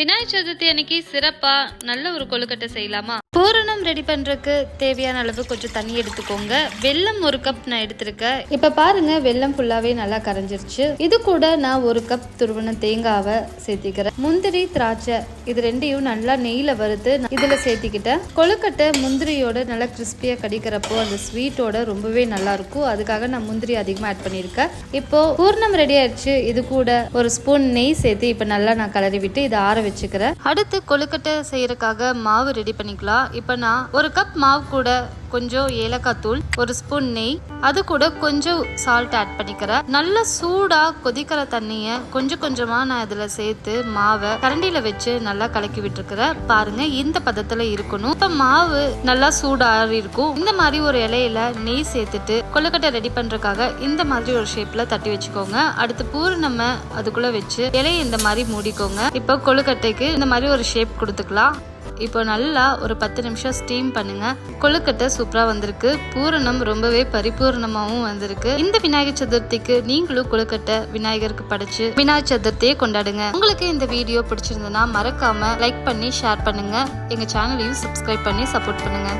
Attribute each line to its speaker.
Speaker 1: விநாயகர் சதுர்த்தி அன்னைக்கு சிறப்பா நல்ல ஒரு கொழுக்கட்டை செய்யலாமா? பூரணம் ரெடி பண்றதுக்கு தேவையான அளவு கொஞ்சம் தண்ணி எடுத்துக்கோங்க. வெல்லம் ஒரு கப் நான் எடுத்திருக்கேன். இப்ப பாருங்க வெல்லம் ஃபுல்லாவே நல்லா கரைஞ்சிருச்சு. இது கூட நான் ஒரு கப் துருவன தேங்காவை சேர்த்திக்கிறேன். முந்திரி திராட்சை இது ரெண்டையும் நல்லா நெய்ல வறுத்து நான் இதுல சேர்த்திக்கிட்டேன். கொழுக்கட்டை முந்திரியோட நல்லா கிறிஸ்பியா கடிக்கிறப்போ அந்த ஸ்வீட்டோட ரொம்பவே நல்லா இருக்கும். அதுக்காக நான் முந்திரி அதிகமா ஆட் பண்ணியிருக்கேன். இப்போ பூர்ணம் ரெடி ஆயிடுச்சு. இது கூட ஒரு ஸ்பூன் நெய் சேர்த்து இப்போ நல்லா நான் கலரி விட்டு இதை ஆற வச்சுக்கிறேன். அடுத்து கொழுக்கட்டை செய்யறதுக்காக மாவு ரெடி பண்ணிக்கலாம். இப்போ நான் ஒரு கப் மாவு கூட கொஞ்சம் ஏலக்காய் தூள் ஒரு ஸ்பூன் நெய். அது கூட கொஞ்சம் சால்ட் ஆட் பண்ணிக்கிறேன். நல்லா சூடா கொதிக்கிற தண்ணியை கொஞ்சம் கொஞ்சமா நான் இதுல சேர்த்து மாவை கரண்டியில வச்சு நல்லா கலக்கி விட்டுருக்கிறேன். பாருங்க இந்த பதத்துல இருக்கணும். இப்ப மாவு நல்லா சூடாறி இருக்கும். இந்த மாதிரி ஒரு இலையில நெய் சேர்த்துட்டு கொழுக்கட்டை ரெடி பண்றதுக்காக இந்த மாதிரி ஒரு ஷேப்ல தட்டி வச்சுக்கோங்க. அடுத்து பூரி நம்ம அதுக்குள்ள வச்சு இலையை இந்த மாதிரி மூடிக்கோங்க. இப்போ கொழுக்கட்டைக்கு இந்த மாதிரி ஒரு ஷேப் கொடுத்துக்கலாம். இப்போ நல்லா ஒரு பத்து நிமிஷம் ஸ்டீம் பண்ணுங்க. கொழுக்கட்டை சூப்பரா வந்திருக்கு. பூரணம் ரொம்பவே பரிபூரணமாகவும் வந்திருக்கு. இந்த விநாயகர் சதுர்த்திக்கு நீங்களும் கொழுக்கட்டை விநாயகருக்கு படைச்சு விநாயகர் சதுர்த்தியை கொண்டாடுங்க. உங்களுக்கு இந்த வீடியோ பிடிச்சிருந்ததுன்னா மறக்காம லைக் பண்ணி ஷேர் பண்ணுங்க. எங்க சேனலையும் சப்ஸ்கிரைப் பண்ணி சப்போர்ட் பண்ணுங்க.